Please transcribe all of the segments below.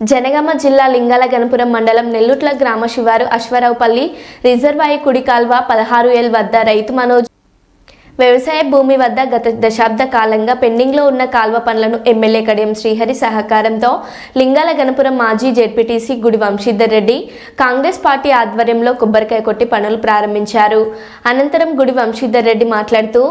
జనగామ జిల్లా లింగాల గణపురం మండలం నెల్లుట్ల గ్రామ శివారు అశ్వరావుపల్లి రిజర్వాయర్ కుడి కాల్వ పదహారు ఎల్ వద్ద రైతు మనోజ్ వ్యవసాయ భూమి వద్ద గత దశాబ్ద కాలంగా పెండింగ్లో ఉన్న కాల్వ పనులను ఎమ్మెల్యే కడియం శ్రీహరి సహకారంతో లింగాల గణపురం మాజీ జెడ్పీటీసీ గుడి వంశీధర్ రెడ్డి కాంగ్రెస్ పార్టీ ఆధ్వర్యంలో కొబ్బరికాయ కొట్టి పనులు ప్రారంభించారు. అనంతరం గుడి వంశీధర్ రెడ్డి మాట్లాడుతూ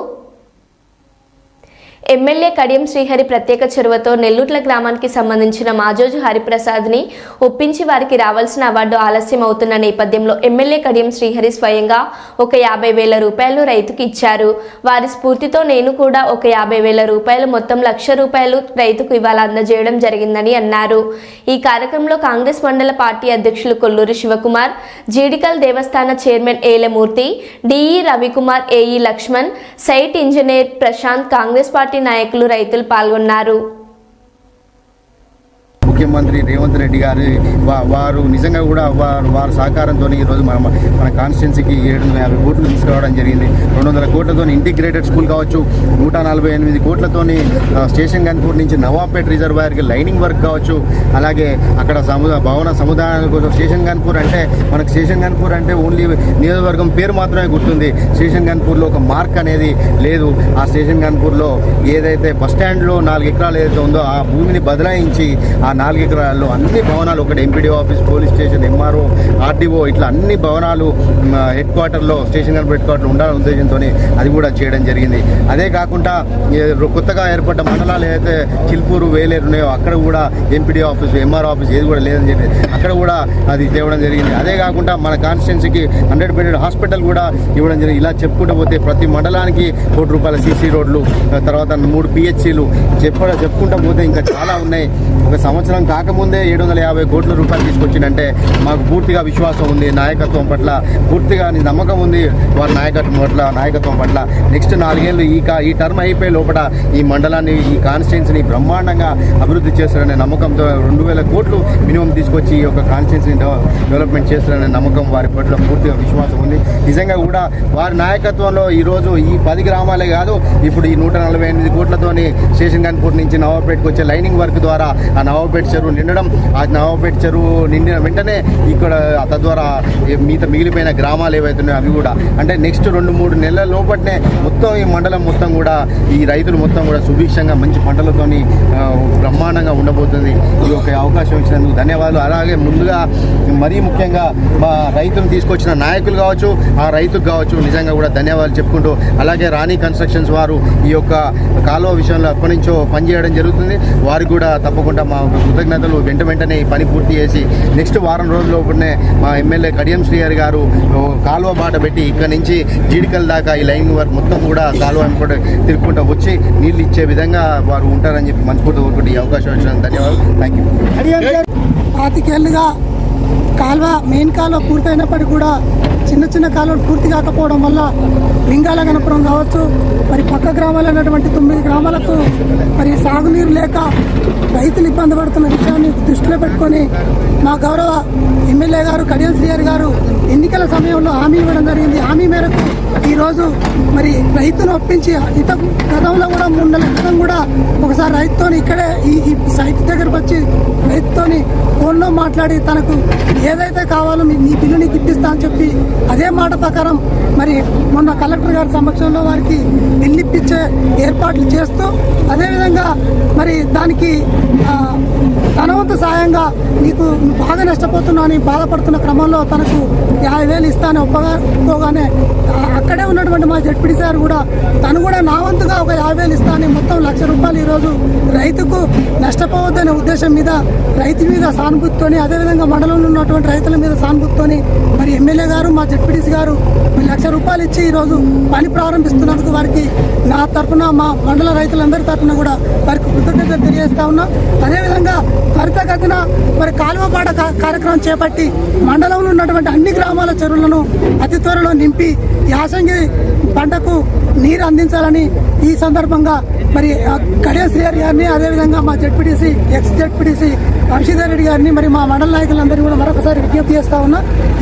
ఎమ్మెల్యే కడియం శ్రీహరి ప్రత్యేక చొరవతో నెల్లూట్ల గ్రామానికి సంబంధించిన మాజోజు హరిప్రసాద్ని ఒప్పించి వారికి రావాల్సిన అవార్డు ఆలస్యం అవుతున్న నేపథ్యంలో ఎమ్మెల్యే కడియం శ్రీహరి స్వయంగా ఒక యాభై వేల రూపాయలు రైతుకి ఇచ్చారు. వారి స్ఫూర్తితో నేను కూడా ఒక యాభై వేల రూపాయలు మొత్తం లక్ష రూపాయలు రైతుకు ఇవాళ అందజేయడం జరిగిందని అన్నారు. ఈ కార్యక్రమంలో కాంగ్రెస్ మండల పార్టీ అధ్యక్షులు కొల్లూరి శివకుమార్ జీడికల్ దేవస్థాన chairman Elamurthy DE Ravikumar AE Lakshman site engineer Prashanth Congress party నాయకులు రైతులు పాల్గొన్నారు. ముఖ్యమంత్రి రేవంత్ రెడ్డి గారి వారు నిజంగా కూడా వారు వారి సహకారంతో ఈరోజు మన మన కాన్స్టిట్యున్సీకి ఏడు వందల యాభై కోట్లు తీసుకురావడం జరిగింది. రెండు వందల కోట్లతో ఇంటిగ్రేటెడ్ స్కూల్ కావచ్చు నూట నలభై ఎనిమిది కోట్లతోని స్టేషన్ గన్పూర్ నుంచి నవాబ్పేట్ రిజర్వాయర్కి లైనింగ్ వర్క్ కావచ్చు అలాగే అక్కడ సముదా భవన సముదాయాల కోసం స్టేషన్ గన్పూర్ అంటే మనకు స్టేషన్ గన్పూర్ అంటే ఓన్లీ నియోజకవర్గం పేరు మాత్రమే గుర్తుంది. స్టేషన్ గన్పూర్లో ఒక మార్క్ అనేది లేదు. ఆ స్టేషన్ గన్పూర్లో ఏదైతే బస్ స్టాండ్లో నాలుగు ఎకరాలు ఏదైతే ఉందో ఆ భూమిని బదలాయించి ఆ నాలుగు ఎకరాల్లో అన్ని భవనాలు ఒకటి MPD office police station MRO RDO ఇట్లా అన్ని భవనాలు హెడ్ క్వార్టర్లో స్టేషన్ గన్పూర్ హెడ్ క్వార్టర్లో ఉండాలనే ఉద్దేశంతో అది కూడా చేయడం జరిగింది. అదే కాకుండా కొత్తగా ఏర్పడ్డ మండలాలు ఏదైతే చిల్పూరు వేలేరు ఉన్నాయో అక్కడ కూడా ఎంపీడీ ఆఫీస్ ఎంఆర్ ఆఫీస్ ఏది కూడా లేదని చెప్పి అక్కడ కూడా అది తేవడం జరిగింది. అదే కాకుండా మన కాన్స్టిట్యున్సీకి హండ్రెడ్ బెడెడ్ హాస్పిటల్ కూడా ఇవ్వడం జరిగింది. ఇలా చెప్పుకుంటూ పోతే ప్రతి మండలానికి కోటి రూపాయల సీసీ రోడ్లు తర్వాత మూడు పిహెచ్సీలు చెప్ప చెప్పుకుంటూ పోతే ఇంకా చాలా ఉన్నాయి. ఒక సంవత్సరం కాకముందే ఏడు వందల యాభై కోట్ల రూపాయలు తీసుకొచ్చిందంటే మాకు పూర్తిగా విశ్వాసం ఉంది నాయకత్వం పట్ల పూర్తిగా నమ్మకం ఉంది వారి నాయకత్వం పట్ల నాయకత్వం పట్ల. నెక్స్ట్ నాలుగేళ్ళు ఈ కా ఈ టర్మ్ అయిపోయే లోపల ఈ మండలాన్ని ఈ కాన్స్టిట్యున్సీని బ్రహ్మాండంగా అభివృద్ధి చేస్తారనే నమ్మకంతో రెండు వేల కోట్లు మినిమం తీసుకొచ్చి ఈ యొక్క కాన్స్టిట్యున్సీని డెవలప్మెంట్ చేస్తారనే నమ్మకం వారి పట్ల పూర్తిగా విశ్వాసం ఉంది. నిజంగా కూడా వారి నాయకత్వంలో ఈరోజు ఈ పది గ్రామాలే కాదు ఇప్పుడు ఈ నూట నలభై ఎనిమిది కోట్లతోని స్టేషన్ గన్పూర్ నుంచి నవాబ్పేటకు వచ్చే లైనింగ్ వర్క్ ద్వారా ఆ నవాబేట్ చెరువు నిండడం ఆ నవాబేట్ చెరువు నిండిన వెంటనే ఇక్కడ తద్వారా మిగతా మిగిలిపోయిన గ్రామాలు ఏవైతే ఉన్నాయో అవి కూడా. అంటే నెక్స్ట్ రెండు మూడు నెలల లోపట్నే మొత్తం ఈ మండలం మొత్తం కూడా ఈ రైతులు మొత్తం కూడా సుభిక్షంగా మంచి పంటలతోని బ్రహ్మాండంగా ఉండబోతుంది. ఈ యొక్క అవకాశం ఇచ్చినందుకు ధన్యవాదాలు. అలాగే ముందుగా మరీ ముఖ్యంగా మా రైతులు తీసుకొచ్చిన నాయకులు కావచ్చు ఆ రైతుకు కావచ్చు నిజంగా కూడా ధన్యవాదాలు చెప్పుకుంటూ అలాగే రాణి కన్స్ట్రక్షన్స్ వారు ఈ యొక్క కాలువ విషయంలో ఎప్పటి నుంచో పనిచేయడం జరుగుతుంది. వారికి కూడా తప్పకుండా మా కృతజ్ఞతలు. వెంట వెంటనే ఈ పని పూర్తి చేసి నెక్స్ట్ వారం రోజుల్లోపునే మా ఎమ్మెల్యే కడియం శ్రీహరి గారు కాలువ బాట పెట్టి ఇక్కడ నుంచి జీడికల్ దాకా ఈ లైన్ వర్క్ మొత్తం కూడా కాలువ వెంబడి తిరుక్కుంటూ వచ్చి నీళ్ళు ఇచ్చే విధంగా వారు ఉంటారని చెప్పి మనస్ఫూర్తి కోరుకుంటూ ఈ అవకాశం ఇచ్చినందుకు ధన్యవాదాలు. థ్యాంక్ యూ పాతికేళ్ళుగా కాలువ మెయిన్ కాలువ పూర్తయినప్పటికీ కూడా చిన్న చిన్న కాలువలు పూర్తి కాకపోవడం వల్ల లింగాల గణపురం కావచ్చు మరి పక్క గ్రామాలు ఉన్నటువంటి తొమ్మిది గ్రామాలకు మరి సాగునీరు లేక రైతులు ఇబ్బంది పడుతున్న విషయాన్ని దృష్టిలో పెట్టుకొని మా గౌరవ ఎమ్మెల్యే గారు కడియం శ్రీహరి గారు ఎన్నికల సమయంలో హామీ ఇవ్వడం జరిగింది. హామీ మేరకు ఈరోజు మరి రైతును ఒప్పించి ఇత గతంలో కూడా మూడు నెలల క్రితం కూడా ఒకసారి రైతుతోని ఇక్కడే ఈ ఈ సైట్ దగ్గరకు వచ్చి రైతుతోని ఫోన్లో మాట్లాడి తనకు ఏదైతే కావాలో మీ నీ బిల్లు నీకు ఇప్పిస్తా అని చెప్పి అదే మాట ప్రకారం మరి మొన్న కలెక్టర్ గారి సమక్షంలో వారికి బిల్లు ఇప్పించే ఏర్పాట్లు చేస్తూ అదేవిధంగా మరి దానికి తనవంతు సాయంగా నీకు బాగా నష్టపోతున్నా అని బాధపడుతున్న క్రమంలో తనకు యాభై వేలు ఇస్తానని ఒప్పగా ఒప్పుకోగానే అక్కడే ఉన్నటువంటి మా జడ్పీడీ సార్ కూడా తను కూడా నా వంతుగా ఒక యాభై వేలు ఇస్తానని మొత్తం లక్ష రూపాయలు ఈరోజు రైతుకు నష్టపోవద్దనే ఉద్దేశం మీద రైతు మీద సానుభూతితోని అదేవిధంగా మండలంలో ఉన్నటువంటి రైతుల మీద సానుభూతితోని మరి ఎమ్మెల్యే గారు మా జడ్పీడీసీ గారు మరి లక్ష రూపాయలు ఇచ్చి ఈరోజు పని ప్రారంభిస్తున్నందుకు వారికి నా తరఫున మా మండల రైతులందరి తరఫున కూడా వారికి కృతజ్ఞత తెలియజేస్తా ఉన్నా. అదేవిధంగా త్వరితగతిన మరి కాలువపాట కార్యక్రమం చేపట్టి మండలంలో ఉన్నటువంటి అన్ని గ్రామాల చెరువులను అతి త్వరలో నింపి యాసంగి పంటకు నీరు అందించాలని ఈ సందర్భంగా మరి ఆ కడియ శ్రీహరి గారిని అదేవిధంగా మా ZPTC ex ZPTC Vamshidhar Reddy గారిని మరి మా మండల నాయకులందరినీ కూడా మరొకసారి విజ్ఞప్తి చేస్తా ఉన్నా.